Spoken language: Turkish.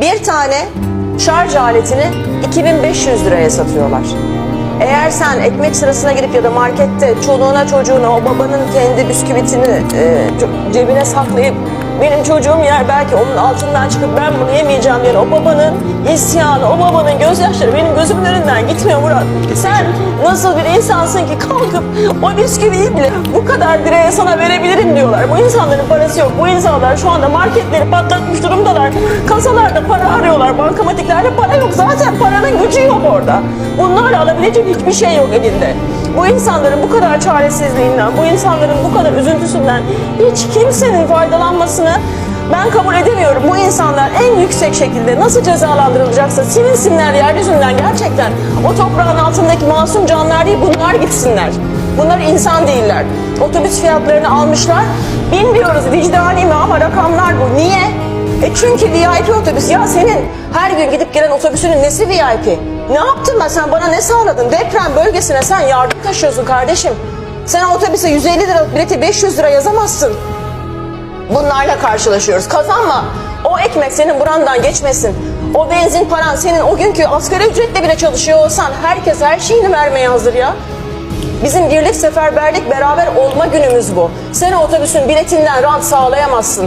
Bir tane şarj aletini 2500 liraya satıyorlar. Eğer sen ekmek sırasına girip ya da markette çoluğuna çocuğuna o babanın kendi bisküvitini e, cebine saklayıp benim çocuğum yer belki onun altından çıkıp ben bunu yemeyeceğim diye o babanın isyanı, o babanın gözyaşları benim gözümün önünden gitmiyor Murat. Sen nasıl bir insansın ki kalkıp o bisküviyi bile bu kadar direğe sana verebilirim diyorlar. Bu insanların parası yok. Bu insanlar şu anda marketleri patlatmış durumdalar. Kasalarda para arıyorlar. Bankamatiklerde para yok. Zaten paranın gücü yok orada. Bunlarla alabilecek hiçbir şey yok elinde. Bu insanların bu kadar çaresizliğinden, bu insanların bu kadar üzüntüsünden hiç kimsenin faydalanmasını ben kabul edemiyorum. Bu insanlar en yüksek şekilde nasıl cezalandırılacaksa silinsinler yeryüzünden gerçekten. O toprağın altındaki masum canlar değil bunlar gitsinler. Bunlar insan değiller. Otobüs fiyatlarını almışlar. Bilmiyoruz vicdani mi ama rakamlar bu. Niye? E çünkü VIP otobüs. Ya senin her gün gidip gelen otobüsünün nesi VIP? Ne yaptın ben sen bana ne sağladın? Deprem bölgesine sen yardım taşıyorsun kardeşim. Sen otobüse 150 liralık bileti 500 lira yazamazsın. Bunlarla karşılaşıyoruz. Kazanma. O ekmek senin burandan geçmesin. O benzin paran senin o günkü asgari ücretle bile çalışıyor olsan herkes her şeyini vermeye hazır ya. Bizim birlik seferberlik beraber olma günümüz bu. Sen otobüsün biletinden rant sağlayamazsın.